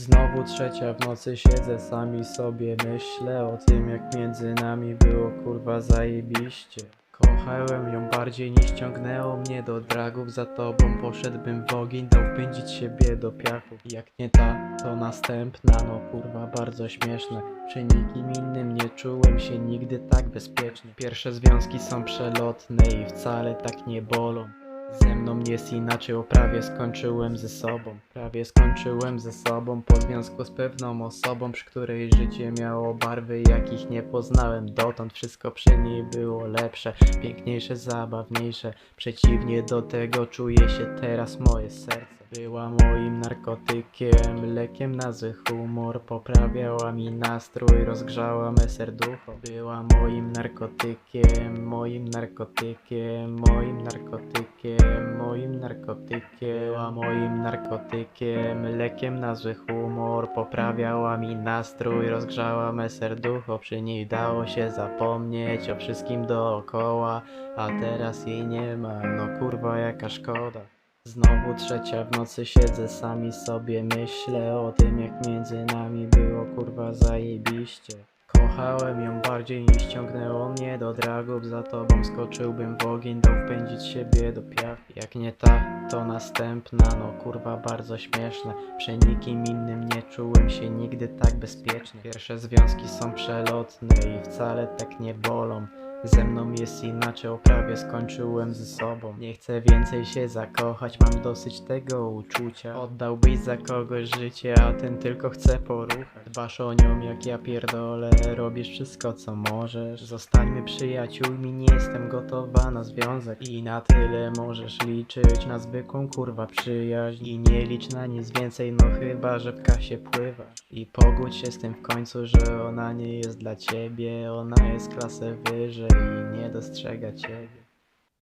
Znowu trzecia w nocy siedzę, sami sobie myślę o tym jak między nami było kurwa zajebiście. Kochałem ją bardziej niż ciągnęło mnie do dragów. Za tobą poszedłbym w ogień, dał wpędzić siebie do piachu. Jak nie ta, to następna, no kurwa bardzo śmieszne. Przy nikim innym nie czułem się nigdy tak bezpiecznie. Pierwsze związki są przelotne i wcale tak nie bolą ze mną jest inaczej, o prawie skończyłem ze sobą. Prawie skończyłem ze sobą po związku z pewną osobą Przy której życie miało barwy, jakich nie poznałem. Dotąd Wszystko przy niej było lepsze, piękniejsze, zabawniejsze. Przeciwnie do tego czuje się teraz moje serce. Była moim narkotykiem, lekiem na zły humor. Poprawiała mi nastrój, rozgrzała me serducho. Była moim narkotykiem, moim narkotykiem, moim narkotykiem, moim narkotykiem Była moim narkotykiem, lekiem na zły humor. Poprawiała mi nastrój, rozgrzała me serducho. Przy niej dało się zapomnieć o wszystkim dookoła A teraz jej nie ma, no kurwa jaka szkoda. Znowu trzecia w nocy siedzę, sami sobie myślę o tym jak między nami było kurwa zajebiście Kochałem ją bardziej niż ciągnęło mnie do dragów. Za tobą skoczyłbym w ogień, dał wpędzić siebie do piachu Jak nie ta, to następna, no kurwa bardzo śmieszne. Przy nikim innym nie czułem się nigdy tak bezpiecznie. Pierwsze związki są przelotne i wcale tak nie bolą ze mną jest inaczej, prawie skończyłem ze sobą. Nie chcę więcej się zakochać, mam dosyć tego uczucia. Oddałbyś za kogoś życie, a ten tylko chce poruchać. Dbasz o nią jak ja pierdolę, robisz wszystko co możesz. Zostańmy przyjaciółmi, nie jestem gotowa na związek. I na tyle możesz liczyć, na zwykłą kurwa przyjaźń. I nie licz na nic więcej, no chyba, że w kasie pływasz I pogódź się z tym w końcu, że ona nie jest dla ciebie Ona jest klasę wyżej i nie dostrzega ciebie